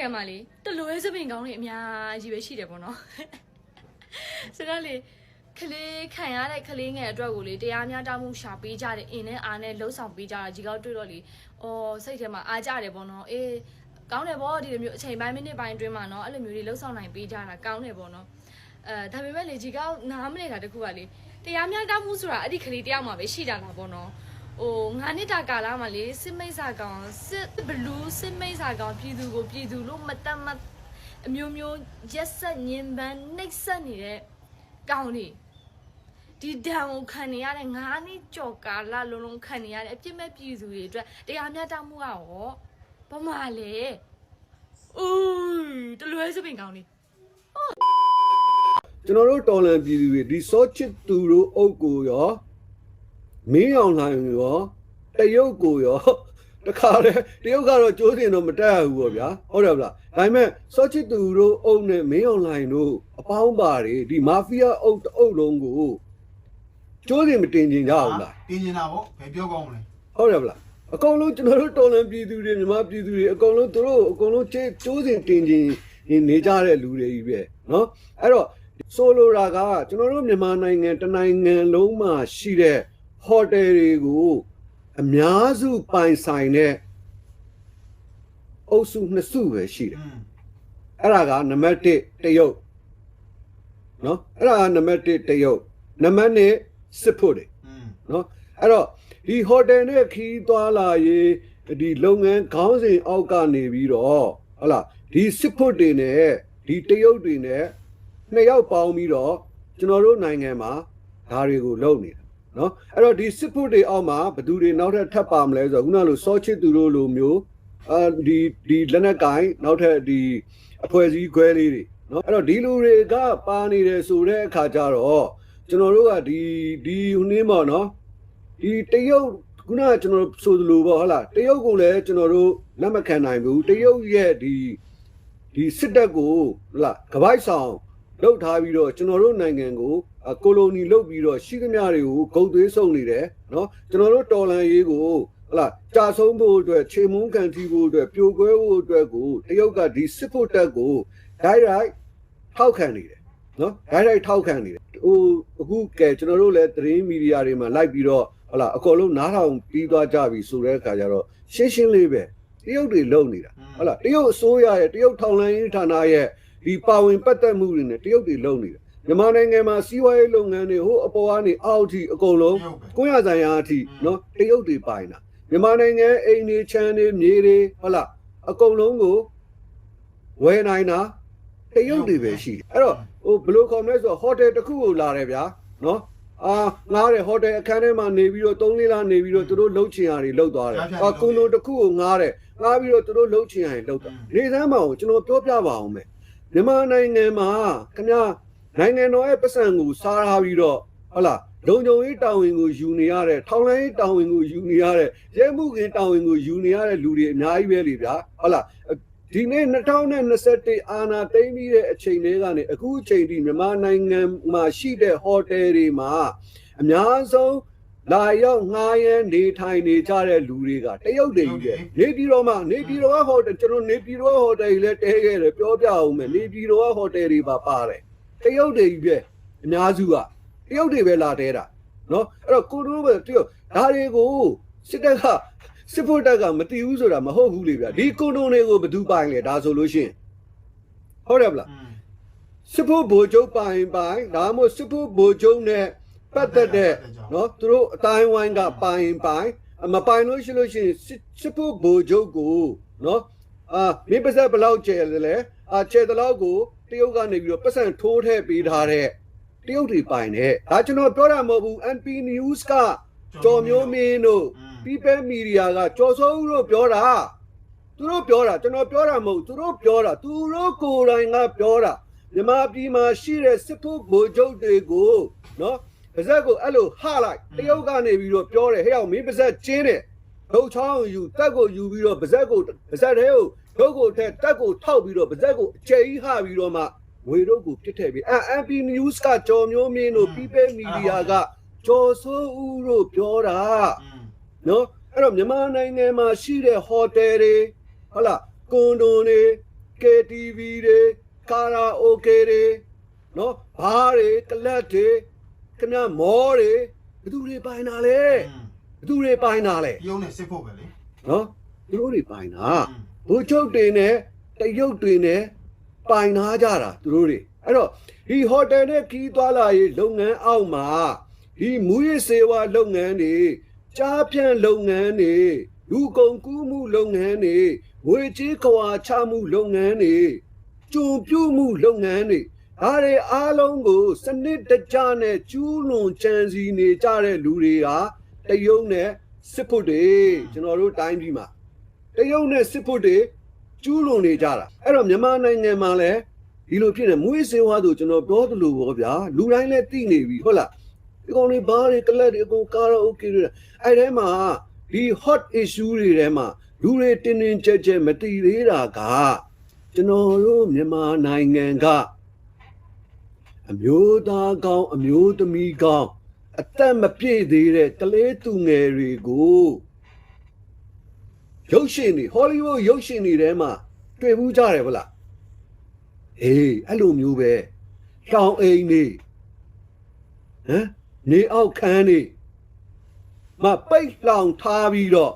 နိုင်ငံမှာလေတလွဲစပင်ကောင်းတွေအများကြီးပဲရှိတယ်ပေါ့နော်ဆိုတော့လေကလေးခံရတဲ့ကလေးငယ်အတွက်ကိုလေတရားမျှတမှုရှာပေးကြတယ်အင်းနဲ့အားနဲ့လှုပ်ဆောင်ပေးကြတာကြီးကောက်တွေ့တော့လေအော်စိတ်ထဲမှာအားကြတယ်ပေါ့နော်အေးကောင်းတယ်ပေါ့ဒီလိုမျိုးအချိန်ပိုင်းမိနစ်ပိုင်းအတွင်းမှာနော်အဲ့လိုမျိုးတွေလှုပ်ဆောင်နိုင်ပေးကြတာကောင်းတယ်ပေါ့နော်အဲဒါပေမဲ့လေကြီးကောက်နားမနေတာတခုကလေတရားမျှတမှုဆိုတာအဲ့ဒီကလေးတယောက်မှာပဲရှိတာလားပေါ့နော် ဟိုငါနှစ်တာကာလမှာလေစစ်မိတ်စာကောင်စစ်ဘလူးစစ်မိတ်စာကောင်ပြည်သူကိုပြည်သူလို့မတတ်မတ်အမျိုးမျိုးရက်ဆက်ညင်ပန်းနှိပ်စက်နေတဲ့ကောင်တွေဒီဒဏ်ကိုခံနေရတဲ့ငါးနှစ်ကြော်ကာလလုံးလုံးခံနေရတဲ့အပြစ်မဲ့ပြည်သူတွေအတွက်တရားမျှတမှုကရောဘာမှလဲဦးတလွဲစပင်ကောင်လေးကျွန်တော်တို့တော်လန်ပြည်သူတွေဒီစောချစ်သူတို့အုပ်ကိုရော မင်းအောင်လှိုင်ရောတရုတ်ကိုရောတခါလေတရုတ်ကတော့ကျိုးစင်တော့မတက်ဘူးပေါ့ဗျာဟုတ်တယ်ဗလားဒါပေမဲ့စောချစ်သူတို့အုပ်နဲ့မင်းအောင်လှိုင်တို့အပေါင်းပါတွေဒီမာဖီးယားအုပ်တစ်အုပ်လုံးကိုကျိုးစင်မတင်ကျင်ကြဘူးလား တင်းနေတာပေါ့ဘယ်ပြောကောင်းမလဲ ဟုတ်တယ်ဗလားအကုန်လုံးကျွန်တော်တို့တော်လန်ပြည်သူတွေမြန်မာပြည်သူတွေအကုန်လုံးသူတို့အကုန်လုံးကျကျိုးစင်တင်ကျင်နေကြတဲ့လူတွေကြီးပဲเนาะအဲ့တော့ဆိုလိုတာကကျွန်တော်တို့မြန်မာနိုင်ငံတစ်နိုင်ငံလုံးမှာရှိတဲ့ ဟိုတယ်တွေကိုအများစုပိုင်ဆိုင်တဲ့အုပ်စုနှစ်စုပဲရှိတယ်အဲ့ဒါကနံပါတ်1တရုတ်နော်အဲ့ဒါကနံပါတ်1တရုတ်နံပါတ်2စစ်ဖို့တယ်နော်အဲ့တော့ဒီဟိုတယ်နဲ့ခီးသွားလာရေးဒီလုပ်ငန်းခေါင်းစဉ်အောက်ကနေပြီးတော့ဟလာဒီစစ်ဖို့တွေနဲ့ဒီတရုတ်တွေနဲ့နှစ်ယောက်ပေါင်းပြီးတော့ကျွန်တော်တို့နိုင်ငံမှာဓာတွေကိုလုပ်နေတာ နော်အဲ့တော့ဒီစစ်ဖို့တွေအောက်မှာဘယ်သူတွေနောက်ထပ်ထပ်ပါမလဲဆိုတော့ခုနလိုစောချစ်သူတို့လိုမျိုးအာဒီဒီလက်နက်ကင်နောက်ထပ်ဒီအဖွဲ့အစည်းခွဲလေးတွေနော်အဲ့တော့ဒီလူတွေကပါနေတယ်ဆိုတဲ့အခါကျတော့ကျွန်တော်တို့ကဒီဒီဟိုနည်းပေါ့နော်ဒီတရုတ်ခုနကကျွန်တော်ဆိုသလိုပေါ့ဟုတ်လားတရုတ်ကိုလည်းကျွန်တော်တို့လက်မခံနိုင်ဘူးတရုတ်ရဲ့ဒီဒီစစ်တပ်ကိုဟုတ်လားကပိုက်ဆောင်လောက်ထားပြီးတော့ကျွန်တော်တို့နိုင်ငံကိုအ ကိုလိုနီလုပ်ပြီးတော့ရှိသမျှတွေကိုဂုတ်သွေးစုံနေတယ်နော်ကျွန်တော်တို့တော်လန်ရေးကိုဟလာကြာဆုံးဖို့အတွက်ခြေမုန်းခံတီးဖို့အတွက်ပြိုကွဲဖို့အတွက်ကိုတရုတ်ကဒီစစ်ဖို့တက်ကိုဒိုက်ရိုက်ထောက်ခံနေတယ်နော်ဒိုက်ရိုက်ထောက်ခံနေတယ်ဟိုအခုကဲကျွန်တော်တို့လည်းသတင်းမီဒီယာတွေမှာလိုက်ပြီးတော့ဟလာအကုန်လုံးနားထောင်ပြီးသွားကြပြီဆိုတဲ့အခါကျတော့ရှင်းရှင်းလေးပဲတရုတ်တွေလုံနေတာဟလာတရုတ်အစိုးရရဲ့တရုတ်ထောင်လိုင်းဌာနရဲ့ဒီပါဝင်ပတ်သက်မှုတွေနဲ့တရုတ်တွေလုံနေတာ မြန်မာနိုင်ငံမှာစီးပွားရေးလုပ်ငန်းတွေဟိုအပေါ်ကနေအောက်ထိအကုန်လုံးရုပ်ပဲကိုရဆိုင်ရာအထိနော်တရုတ်တွေပိုင်တာမြန်မာနိုင်ငံအိမ်တွေချမ်းတွေမြေတွေဟုတ်လားအကုန်လုံးကိုဝယ်နိုင်တာတရုတ်တွေပဲရှိတယ်အဲ့တော့ဟိုဘယ်လိုခေါ်မလဲဆိုတော့ဟိုတယ်တစ်ခုကိုလာတယ်ဗျာနော်အာငားတယ်ဟိုတယ်အခန်းထဲမှာနေပြီးတော့၃လေးလားနေပြီးတော့သူတို့လှုပ်ချင်ရတယ်လှုပ်သွားတယ်အာကွန်ဒိုတစ်ခုကိုငားတယ်ငားပြီးတော့သူတို့လှုပ်ချင်ရတယ်လှုပ်သွားနေစမ်းမအောင်ကျွန်တော်ပြောပြပါအောင်မယ်မြန်မာနိုင်ငံမှာခင်ဗျာ နိုင်ငံတော်ရဲ့ပတ်စံကိုစားထားပြီးတော့ဟုတ်လားလုံခြုံရေးတာဝန်ကိုယူနေရတဲ့ထောင်လိုင်းရေးတာဝန်ကိုယူနေရတဲ့ရဲမှုခင်တာဝန်ကိုယူနေရတဲ့လူတွေအများကြီးပဲလေဗျာဟုတ်လားဒီနေ့2021အာနာသိမ်းပြီးတဲ့အချိန်လေးကနေအခုအချိန်ထိမြန်မာနိုင်ငံမှာရှိတဲ့ဟိုတယ်တွေမှာအများဆုံးလာရောက်ငှားရမ်းနေထိုင်နေကြတဲ့လူတွေကတရုတ်တွေကြီးပဲနေပြည်တော်မှာနေပြည်တော်ကဟိုတယ်ကျွန်တော်နေပြည်တော်ဟိုတယ်ကြီးလည်းတဲခဲ့တယ်ပြောပြအောင်မယ်နေပြည်တော်ကဟိုတယ်တွေပါပါတယ် တရုတ်တွေကြီးပဲအများစုကတရုတ်တွေပဲလာတဲတာနော်အဲ့တော့ကိုတို့ပဲတရုတ်ဒါတွေကိုစစ်တပ်ကစစ်ဖို့တပ်ကမတီးဘူးဆိုတာမဟုတ်ဘူးလေဗျာဒီကွန်ဒုံတွေကိုဘယ်သူပိုင်လဲဒါဆိုလို့ရှိရင်ဟုတ်တယ်ဗလားอืมစစ်ဖို့ဘိုလ်ချုပ်ပိုင်ပိုင်ဒါမှမဟုတ်စစ်ဖို့ဘိုလ်ချုပ်နဲ့ပတ်သက်တဲ့နော်သူတို့အတိုင်းဝိုင်းကပိုင်ပိုင်အမပိုင်လို့ရှိလို့ရှိရင်စစ်စစ်ဖို့ဘိုလ်ချုပ်ကိုနော်အာမင်းပါစက်ဘယ်လောက်ကျဲလဲအာကျဲတဲ့လောက်ကို တရုတ်ကနေပြီးတော့ပတ်စံထိုးထည့်ပေးထားတဲ့တရုတ်တွေပိုင်တယ်ဒါကျွန်တော်ပြောတာမဟုတ်ဘူး NP News ကကြော်မျိုးမင်းတို့ People Media ကကြော်စိုးဦးတို့ပြောတာသူတို့ပြောတာကျွန်တော်ပြောတာမဟုတ်သူတို့ပြောတာသူတို့ကိုယ်တိုင်ကပြောတာမြန်မာပြည်မှာရှိတဲ့စစ်ဖို့ဗိုလ်ချုပ်တွေကိုနော်ပါဇက်ကိုအဲ့လိုဟလိုက်တရုတ်ကနေပြီးတော့ပြောတယ်ဟဲ့အောင်မင်းပါဇက်ကျင်းတယ်ဒုတ်ချောင်းယူတက်ကိုယူပြီးတော့ပါဇက်ကိုပါဇက်တဲ့ကိုဒု တို့ကိုထက်တက်ကိုထောက်ပြီးတော့ပါဇက်ကိုအကျယ်ကြီးဟပြီးတော့မှငွေတို့ကိုပြစ်ထည့်ပြီးအဲ MP News ကကြော်မျိုးမင်းတို့ People Media ကကြော်ဆိုးဦးတို့ပြောတာနော်အဲ့တော့မြန်မာနိုင်ငံမှာရှိတဲ့ဟိုတယ်တွေဟုတ်လားကွန်ဒိုတွေ KTV တွေကာရာအိုကေတွေနော်ဘားတွေကလပ်တွေခင်ဗျမောတွေဘသူတွေပိုင်တာလဲဘသူတွေပိုင်တာလဲပြုံးနေစစ်ဖို့ပဲလေနော်သူတို့တွေပိုင်တာ อืมဘိုးချုပ်တွေနဲ့တရုတ်တွေနဲ့ပိုင်နာကြတာသူတို့တွေအဲ့တော့ဒီဟိုတယ်နဲ့ခီးသွားလာရေးလုပ်ငန်းအောက်မှာဒီမူရစေဝါလုပ်ငန်းတွေကြားဖြန့်လုပ်ငန်းတွေလူကုန်ကူးမှုလုပ်ငန်းတွေငွေကြေးခွာချမှုလုပ်ငန်းတွေကျုံပြုမှုလုပ်ငန်းတွေဒါတွေအားလုံးကိုစနစ်တကျနဲ့ကျူးလွန်ကြံစည်နေကြတဲ့လူတွေဟာတရုတ်နဲ့စစ်ဖို့တွေကျွန်တော်တို့တိုင်းပြည်မှာ တရုတ်နဲ့စစ်ဖို့တွေကျူးလွန်နေကြတာအဲ့တော့မြန်မာနိုင်ငံမှာလည်းဒီလိုဖြစ်နေမွေးစေဝါဆိုကျွန်တော်ပြောသလိုပေါ့ဗျာလူတိုင်းလည်းသိနေပြီဟုတ်လားဒီကောင်တွေဘာတွေကလပ်တွေအကုန်ကာရာအိုကေတွေအဲ့ထဲမှာဒီ hot issue တွေထဲမှာလူတွေတင်းတင်းကြပ်ကြပ်မတည်သေးတာကကျွန်တော်တို့မြန်မာနိုင်ငံကအမျိုးသားကောင်းအမျိုးသမီးကောင်းအသက်မပြည့်သေးတဲ့ကလေးသူငယ်တွေကို ရုပ်ရှင်တွေဟောလိဝုဒ်ရုပ်ရှင်တွေထဲမှာတွေ့ဘူးကြတယ်ဗလားအေးအဲ့လိုမျိုးပဲရှောင်းအိမ်နေဟမ်နေအောက်ခန်းနေမပိတ်လောင်ထားပြီးတော့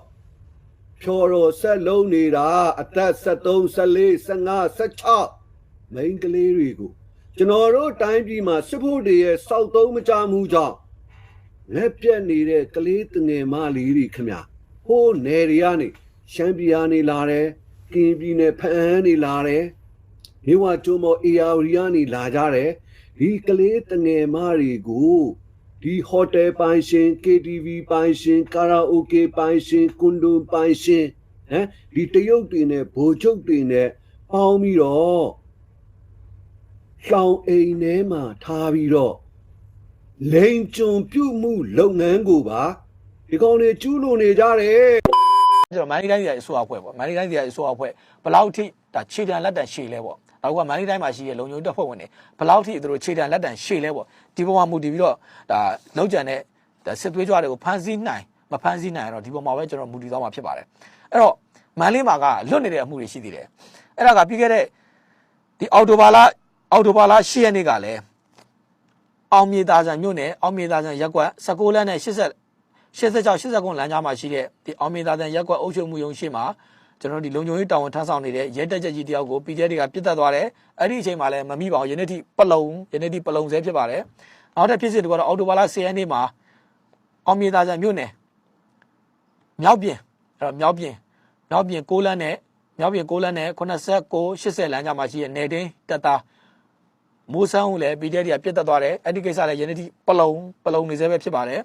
ဖြော်တော်ဆက်လုံးနေတာအသက်73 14 15 16မိန်းကလေးတွေကိုကျွန်တော်တို့တိုင်းပြည်မှာစစ်ဖို့တွေရဲ့စောက်သုံးမကြမှုကြောင့်လက်ပြက်နေတဲ့ကလေးတငယ်မလေးတွေခမညာဟိုးနယ်တွေကနေ ရှမ်းပြည်ကနေလာတယ်ကင်းပြည်နယ်ဖအန်းနေလာတယ်မြဝကျွန်းမော်အေယာရီကနေလာကြတယ်ဒီကလေးတငယ်မတွေကိုဒီဟိုတယ်ပိုင်ရှင် KTV ပိုင်ရှင်ကာရာအိုကေပိုင်ရှင်ကွန်ဒိုပိုင်ရှင်ဟမ်ဒီတရုတ်တွေနဲ့ဘိုလ်ချုပ်တွေနဲ့ပေါင်းပြီးတော့ရှောင်းအိမ်ထဲမှာထားပြီးတော့လိန်ကျွံပြုတ်မှုလုပ်ငန်းကိုပါဒီကောင်တွေကျူးလွန်နေကြတယ် ကျွန်တော်မန္တလေးတိုင်းပြည်အစိုးရအဖွဲ့ပေါ့မန္တလေးတိုင်းပြည်အစိုးရအဖွဲ့ဘယ်လောက်ထိဒါခြေတံလက်တံရှည်လဲပေါ့နောက်ကမန္တလေးတိုင်းမှာရှိတဲ့လုံခြုံရေးတပ်ဖွဲ့ဝင်တွေဘယ်လောက်ထိသူတို့ခြေတံလက်တံရှည်လဲပေါ့ဒီပေါ်မှာမူတည်ပြီးတော့ဒါလောက်ကျန်တဲ့ဒါစစ်သွေးကြွတွေကိုဖမ်းဆီးနိုင်မဖမ်းဆီးနိုင်တော့ဒီပေါ်မှာပဲကျွန်တော်မူတည်သွားမှာဖြစ်ပါတယ်အဲ့တော့မန္တလေးမှာကလွတ်နေတဲ့အမှုတွေရှိသေးတယ်အဲ့ဒါကပြီးခဲ့တဲ့ဒီအော်တိုဘာလအော်တိုဘာလ10ရက်နေ့ကလည်းအောင်မြေသားဆန်မြို့နယ်အောင်မြေသားဆန်ရက်ကွက်16လမ်းနဲ့80 86 89လမ်းကြားမှာရှိတဲ့ဒီအောင်မေသာတန်ရက်ကွက်အုပ်ချုပ်မှုရုံးရှိမှာကျွန်တော်တို့ဒီလုံခြုံရေးတာဝန်ထမ်းဆောင်နေတဲ့ရဲတပ်ချက်ကြီးတယောက်ကို PJ တွေကပြစ်တက်သွားတယ်အဲ့ဒီအချိန်မှာလည်းမမိပါဘူးယနေ့ထိပလုံယနေ့ထိပလုံဆဲဖြစ်ပါတယ်နောက်တစ်ဖြစ်စဉ်ကတော့အော်တိုဘာလ10ရက်နေ့မှာအောင်မေသာတန်မြို့နယ်မြောက်ပြင်အဲ့တော့မြောက်ပြင်မြောက်ပြင်6လမ်းနဲ့မြောက်ပြင်6လမ်းနဲ့89 80လမ်းကြားမှာရှိတဲ့နေတင်းတက်သားမိုးဆန်းကိုလည်း PJ တွေကပြစ်တက်သွားတယ်အဲ့ဒီကိစ္စလည်းယနေ့ထိပလုံပလုံနေဆဲပဲဖြစ်ပါတယ်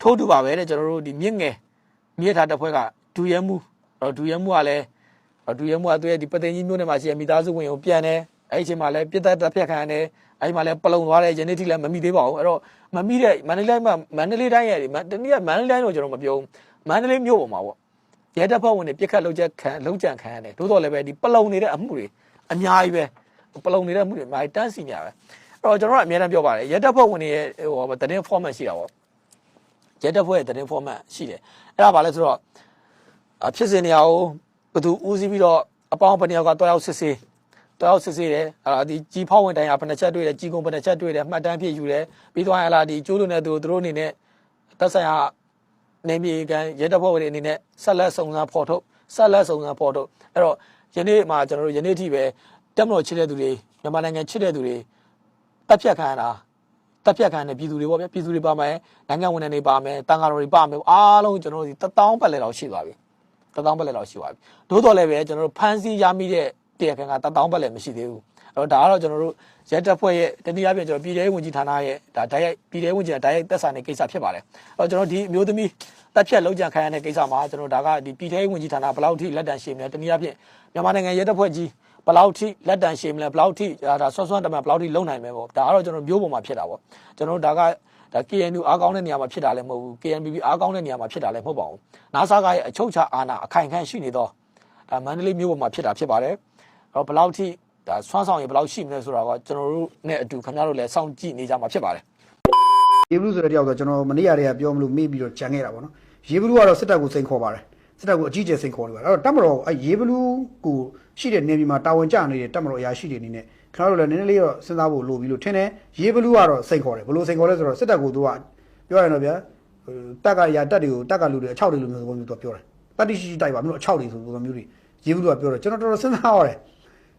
ထိုးတူပါပဲတဲ့ကျွန်တော်တို့ဒီမြင့်ငယ်မြင့်ထားတစ်ဖွဲ့ကဒူရဲမှုတော့ဒူရဲမှုကလည်းဒူရဲမှုကသူရဲ့ဒီပသိမ်ကြီးမျိုးနဲ့မှာရှိတဲ့မိသားစုဝင်ကိုပြန်တယ်အဲ့ဒီအချိန်မှာလည်းပြစ်သက်တစ်ဖက်ခံရတယ်အဲ့ဒီမှာလည်းပလုံသွားတယ်ယနေ့ထိလည်းမမိသေးပါဘူးအဲ့တော့မမိတဲ့မန္တလေးမှာမန္တလေးတိုင်းရဲ့ဒီတနည်းကမန္တလေးတိုင်းတော့ကျွန်တော်မပြောဘူးမန္တလေးမြို့ပေါ်မှာပေါ့ရဲတပ်ဖွဲ့ဝင်တွေပြစ်ခတ်လုံးချက်ခံလုံးကြံခံရတယ်သို့တော်လည်းပဲဒီပလုံနေတဲ့အမှုတွေအများကြီးပဲပလုံနေတဲ့အမှုတွေအများကြီးတန်းစီများပဲအဲ့တော့ကျွန်တော်ကအများတန်းပြောပါတယ်ရဲတပ်ဖွဲ့ဝင်တွေရဲ့ဟိုတရင် format ရှိတာပေါ့ ရဲတပ်ဖွဲ့ရဲ့သတင်း format ရှိတယ်အဲ့ဒါဘာလဲဆိုတော့အဖြစ်စဉ်နေရာကိုဘသူဦးစီးပြီးတော့အပေါင်းဘယ်နှစ်ယောက်ကတွားရောက်စစ်ဆေးတွားရောက်စစ်ဆေးတယ်အဲ့ဒါဒီကြီးဖောက်ဝင်တိုင်းကဘယ်နှချက်တွေ့တယ်ကြီးကုန်းဘယ်နှချက်တွေ့တယ်မှတ်တမ်းဖြစ်ယူတယ်ပြီးသွားရင်လာဒီကျိုးလို့နေသူတို့တို့အနေနဲ့သက်ဆိုင်ရာနေမြေကန်ရဲတပ်ဖွဲ့ဝင်တွေအနေနဲ့ဆက်လက်စုံစမ်းဖော်ထုတ်ဆက်လက်စုံစမ်းဖော်ထုတ်အဲ့တော့ယနေ့မှာကျွန်တော်တို့ယနေ့ထိပဲတက်မတော်ချစ်တဲ့သူတွေမြန်မာနိုင်ငံချစ်တဲ့သူတွေတက်ဖြတ်ခံရတာ တက်ပြတ်ခံတဲ့ပြည်သူတွေပေါ့ဗျာပြည်သူတွေပါမယ်နိုင်ငံဝန်ထမ်းတွေပါမယ်တန်ဃာတော်တွေပါမယ်အားလုံးကျွန်တော်တို့ဒီတထောင်ပတ်လဲလောက်ရှိသွားပြီတထောင်ပတ်လဲလောက်ရှိသွားပြီသို့တော်လည်းပဲကျွန်တော်တို့ဖမ်းဆီးရမိတဲ့တရားခံကတထောင်ပတ်လဲမရှိသေးဘူးအဲ့တော့ဒါကတော့ကျွန်တော်တို့ရဲတပ်ဖွဲ့ရဲ့တနည်းအားဖြင့်ကျွန်တော်ပြည်ထောင်ဝင်ကြီးဌာနရဲ့ဒါဓာတ်ရိုက်ပြည်ထောင်ဝင်ကြီးကဓာတ်ရိုက်သက်ဆိုင်တဲ့ကိစ္စဖြစ်ပါတယ်အဲ့တော့ကျွန်တော်ဒီအမျိုးသမီးတက်ဖြတ်လုံးကြံခံရတဲ့ကိစ္စမှာကျွန်တော်ဒါကဒီပြည်ထောင်ဝင်ကြီးဌာနဘယ်လောက်ထိလက်တန်ရှည်မလဲတနည်းအားဖြင့်မြန်မာနိုင်ငံရဲတပ်ဖွဲ့ကြီး ဘယ်လောက်ထိလက်တန်ရှည်မလဲဘယ်လောက်ထိဒါဆွမ်းဆွမ်းတမန်ဘယ်လောက်ထိလုံနိုင်မယ်ပေါ့ဒါကတော့ကျွန်တော်မျိုးပေါ်မှာဖြစ်တာပေါ့ကျွန်တော်တို့ဒါကဒါ KNU အားကောင်းတဲ့နေရာမှာဖြစ်တာလည်းမဟုတ်ဘူး KNPB အားကောင်းတဲ့နေရာမှာဖြစ်တာလည်းမဟုတ်ပါဘူး NASA ကရဲ့အချုပ်ချာအာဏာအခိုင်အခံ့ရှိနေတော့ဒါမန္တလေးမျိုးပေါ်မှာဖြစ်တာဖြစ်ပါတယ်အဲ့တော့ဘယ်လောက်ထိဒါဆွမ်းဆောင်ရဘယ်လောက်ရှိမလဲဆိုတာကကျွန်တော်တို့နဲ့အတူခင်ဗျားတို့လည်းစောင့်ကြည့်နေကြမှာဖြစ်ပါတယ်ရေဘလူးဆိုတဲ့တယောက်ဆိုကျွန်တော်မနေ့ကတည်းကပြောမလို့မေ့ပြီးတော့ကြံခဲ့တာပေါ့နော်ရေဘလူးကတော့စစ်တပ်ကိုစိန်ခေါ်ပါတယ်စစ်တပ်ကိုအကြီးကျယ်စိန်ခေါ်နေပါအဲ့တော့တက်မတော်အဲရေးဘလူးကို ရှိတဲ့နေပြည်မှာတာဝန်ကျနေတဲ့တက်မတော်အရာရှိတွေအနေနဲ့ခင်ဗျားတို့လည်းနည်းနည်းလေးတော့စဉ်းစားဖို့လိုပြီလို့ထင်တယ်ရေးဘလူးကတော့စိန်ခေါ်တယ်ဘယ်လိုစိန်ခေါ်လဲဆိုတော့စစ်တပ်ကိုသူကပြောရရင်တော့ဗျာဟိုတက်ကရာတက်တွေကိုတက်ကလူတွေအချောက်တွေလိုမျိုးသဘောမျိုးသူကပြောတယ်တတိရှိရှိတိုက်ပါမလို့အချောက်တွေဆိုပုံစံမျိုးတွေရေးဘလူးကပြောတယ်ကျွန်တော်တော်တော်စဉ်းစားရတယ်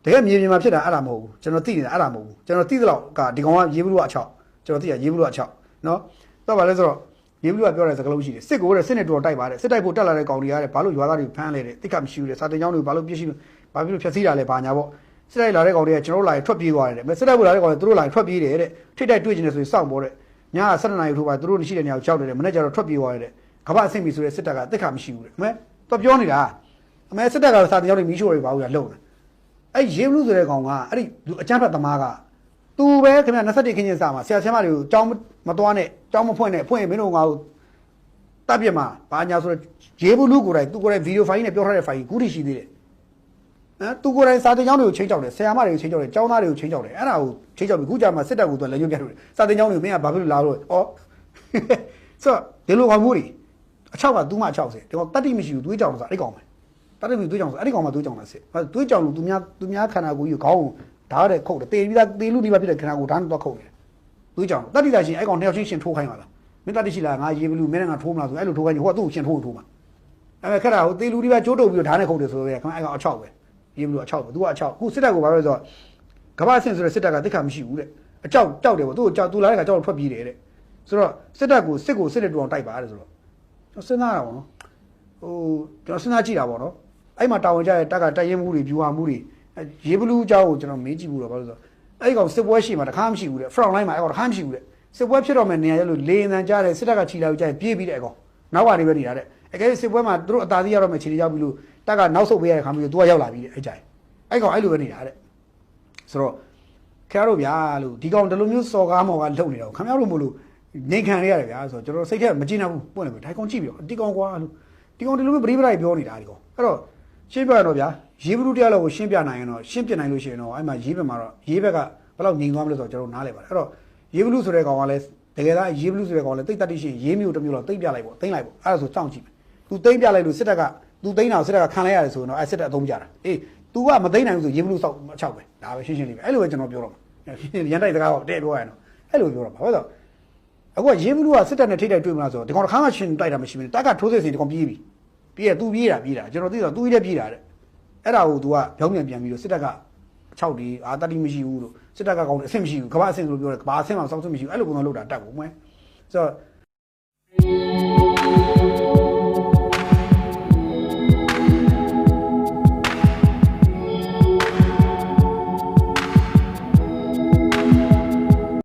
တကယ်မြေပြင်မှာဖြစ်တာအဲ့ဒါမဟုတ်ဘူးကျွန်တော်သိနေတာအဲ့ဒါမဟုတ်ဘူးကျွန်တော်သိသလောက်ကဒီကောင်ကရေးဘလူးကအချောက်ကျွန်တော်သိရရေးဘလူးကအချောက်နော်တော့ဗာလဲဆိုတော့ရေဘလူးကပြောတဲ့စကားလုံးရှိတယ်စစ်ကိုတဲ့စစ်နဲ့တော်တိုက်ပါတယ်စစ်တိုက်ဖို့တက်လာတဲ့ကောင်တွေရတယ်ဘာလို့ရွာသားတွေဖမ်းလဲတဲ့တိတ်ကမရှိဘူးတဲ့စာတင်ကြောင်းတွေဘာလို့ပြစ်ရှိလို့ ဘာဖြစ်လို့ဖြက်စီးတာလဲဘာညာပေါ့စစ်တိုက်လာတဲ့ကောင်တွေကကျွန်တော်တို့လာရင်ထွက်ပြေးသွားတယ်တဲ့မစစ်တိုက်ဖို့လာတဲ့ကောင်တွေသူတို့လာရင်ထွက်ပြေးတယ်တဲ့ထိတ်တိုက်တွေ့ကျင်တယ်ဆိုရင်စောင့်ပေါ်တဲ့ညက7နာရီထိုးပါသူတို့ရှိတဲ့နေရာကိုကြောက်တယ်တဲ့မနေ့ကျတော့ထွက်ပြေးသွားတယ်တဲ့ကမ္ဘာအဆင့်ပြီဆိုတဲ့စစ်တပ်ကတိတ်ကမရှိဘူးတဲ့အမေတော့ပြောနေတာအမေစစ်တပ်ကစာတင်ကြောင်းတွေမီးရှို့တွေဘာလို့လဲလုံတယ်အဲ့ရေဘလူးဆိုတဲ့ကောင်ကအဲ့ဒီအချမ်းဖတ်သမားကသူပဲခင်ဗျ21ခင်းချင်းစာမှာဆရာဆရာမတွေကိုကြောင်းမသွားနဲ့ကြောင်းမဖွင့်နဲ့ဖွင့်ရင်မင်းတို့ငါ့ကိုတပ်ပြစ်မှာဘာညာဆိုတော့ရေဘူးလူကိုယ်တိုင်သူကိုယ်တိုင်ဗီဒီယိုဖိုင်နဲ့ပြောထားတဲ့ဖိုင်ကြီးခုထိရှိသေးတယ် အဲသူကိုယ်တိုင်စာတင်ကျောင်းတွေကိုချိန်ကြောက်တယ်ဆရာမတွေကိုချိန်ကြောက်တယ်ကျောင်းသားတွေကိုချိန်ကြောက်တယ်အဲ့ဒါကိုချိန်ကြောက်ပြီးခုကြမှာစစ်တပ်ကိုသူလည်းညွှန်ပြတယ်စာတင်ကျောင်းတွေကိုမင်းကဘာဖြစ်လို့လာလို့ဩဆိုတော့ဒီလိုကောင်မှုတွေအချောက်ကသူ့မှ60ဒီကောင်တတိမရှိဘူးသွေးကြောင်ဆိုတာအဲ့ကောင်ပဲတတိမရှိသွေးကြောင်ဆိုအဲ့ဒီကောင်မှသွေးကြောင်လားစစ်သွေးကြောင်လို့သူများသူများခန္ဓာကိုယ်ကြီးကိုခေါင်းကိုဓာတ်တဲ့ခုတ်တယ်တေပြီးသားတေလူဒီပါဖြစ်တဲ့ခန္ဓာကိုယ်ဓာတ်နဲ့တော့ခုတ်တယ်သွေးကြောင်တတိတာရှင်အဲ့ကောင်နှစ်ယောက်ချင်းရှင်ထိုးခိုင်းပါလားမင်းတတိရှိလားငါရေဘလူးမင်းနဲ့ငါထိုးမလားဆိုအဲ့လိုထိုးခိုင်းရင်ဟိုကသူ့ကိုရှင်ထိုးထိုးမှာအဲ့မဲ့ခက်တာဟိုတေလူဒီပါကျိုးတုပ်ပြီးတော့ဓာတ်နဲ့ခုတ်တယ်ဆိုတော့ခင်ဗျအဲ့ကောင်အချောက်ပဲ ရေဘလူးအချောက်ပဲသူကအချောက်ခုစစ်တပ်ကိုဘာပဲဆိုတော့ကမ္ဘာအဆင့်ဆိုတဲ့စစ်တပ်ကတိခါမရှိဘူးတဲ့အကြောက်ကြောက်တယ်ပေါ့သူ့ကိုကြောက်သူလာတဲ့ခါကြောက်တော့ထွက်ပြေးတယ်တဲ့ဆိုတော့စစ်တပ်ကိုစစ်ကိုစစ်တဲ့တူအောင်တိုက်ပါတဲ့ဆိုတော့ကျွန်တော်စဉ်းစားတာပေါ့နော်ဟိုကျွန်တော်စဉ်းစားကြည့်တာပေါ့နော်အဲ့မှာတာဝန်ကျတဲ့တက်ကတိုက်ရင်မှုတွေဖြူဟာမှုတွေရေဘလူးအကြောင်းကိုကျွန်တော်မေးကြည့်ဘူးတော့ဘာလို့ဆိုတော့အဲ့ကောင်စစ်ပွဲရှိမှာတခါမှမရှိဘူးတဲ့ front line မှာအဲ့ကောင်တခါမှမရှိဘူးတဲ့စစ်ပွဲဖြစ်တော့မဲ့နေရာရလို့လေအန်ကြားတယ်စစ်တပ်ကခြီလာကိုကြားပြေးပြီးတဲ့အဲ့ကောင်နောက်ကနေပဲနေတာတဲ့အကယ်စစ်ပွဲမှာသူတို့အသာစီးရတော့မဲ့ခြေတွေရောက်ပြီးလို့ တက်ကနောက်ဆုတ်ပေးရတဲ့ခါမျိုးသူကရောက်လာပြီးတဲ့အဲ့ကြိုင်အဲ့ကောင်အဲ့လိုပဲနေတာတဲ့ဆိုတော့ခင်ဗျားတို့ဗျာလို့ဒီကောင်ဒီလိုမျိုးစော်ကားမော်ကလှုပ်နေတော့ခင်ဗျားတို့မို့လို့နေခံရရတယ်ဗျာဆိုတော့ကျွန်တော်စိတ်ထဲမကြည့်နိုင်ဘူးပွင့်တယ်ပဲဒါကောင်ကြည့်ပြီးတော့ဒီကောင်ကွာလို့ဒီကောင်ဒီလိုမျိုးပရိပရိုက်ပြောနေတာဒီကောင်အဲ့တော့ရှင်းပြရတော့ဗျာရေးဘလူတရားလောက်ကိုရှင်းပြနိုင်ရင်တော့ရှင်းပြနိုင်လို့ရှိရင်တော့အဲ့မှာရေးဘက်မှာတော့ရေးဘက်ကဘယ်လောက်ငြိမ်သွားမလဲဆိုတော့ကျွန်တော်နားလဲပါတယ်အဲ့တော့ရေးဘလူဆိုတဲ့ကောင်ကလည်းတကယ်သားရေးဘလူဆိုတဲ့ကောင်ကလည်းတိတ်တက်တိရှိရေးမျိုးတစ်မျိုးလောက်တိတ်ပြလိုက်ပေါ့တိတ်လိုက်ပေါ့အဲ့ဒါဆိုစောင့်ကြည့်မယ်သူတိတ်ပြလိုက်လို့စစ်တပ်က သူတိတ်တာကိုစစ်တပ်ကခံလိုက်ရတယ်ဆိုရင်တော့အဲ့စစ်တပ်အသုံးကြတာအေး तू ကမသိနိုင်ဘူးဆိုရေးဘလူစောက်အချောက်ပဲဒါပဲရှင်းရှင်းလေးပဲအဲ့လိုပဲကျွန်တော်ပြောတော့မှာရန်တိုက်စကားတော့တဲ့ပြောရရင်တော့အဲ့လိုပြောတော့ဘာလို့လဲဆိုတော့အခုကရေးဘလူးကစစ်တပ်နဲ့ထိတိုက်တွေ့မလားဆိုတော့ဒီကောင်တစ်ခါမှရှင်တိုက်တာမရှိဘူးတက်ကထိုးစစ်စင်ဒီကောင်ပြေးပြီပြေးရသူပြေးတာပြေးတာကျွန်တော်သိတော့သူကြီးလည်းပြေးတာတဲ့အဲ့ဒါကို तू ကပြောင်းပြန်ပြန်ပြီးတော့စစ်တပ်ကအချောက်ဒီအာတတိမရှိဘူးလို့စစ်တပ်ကကောင်အဆင့်မရှိဘူးကမ္ဘာအဆင့်လို့ပြောတယ်ကမ္ဘာအဆင့်မှာစောင့်စွမရှိဘူးအဲ့လိုပုံစံလုပ်တာတက်ဘူးမွဲဆိုတော့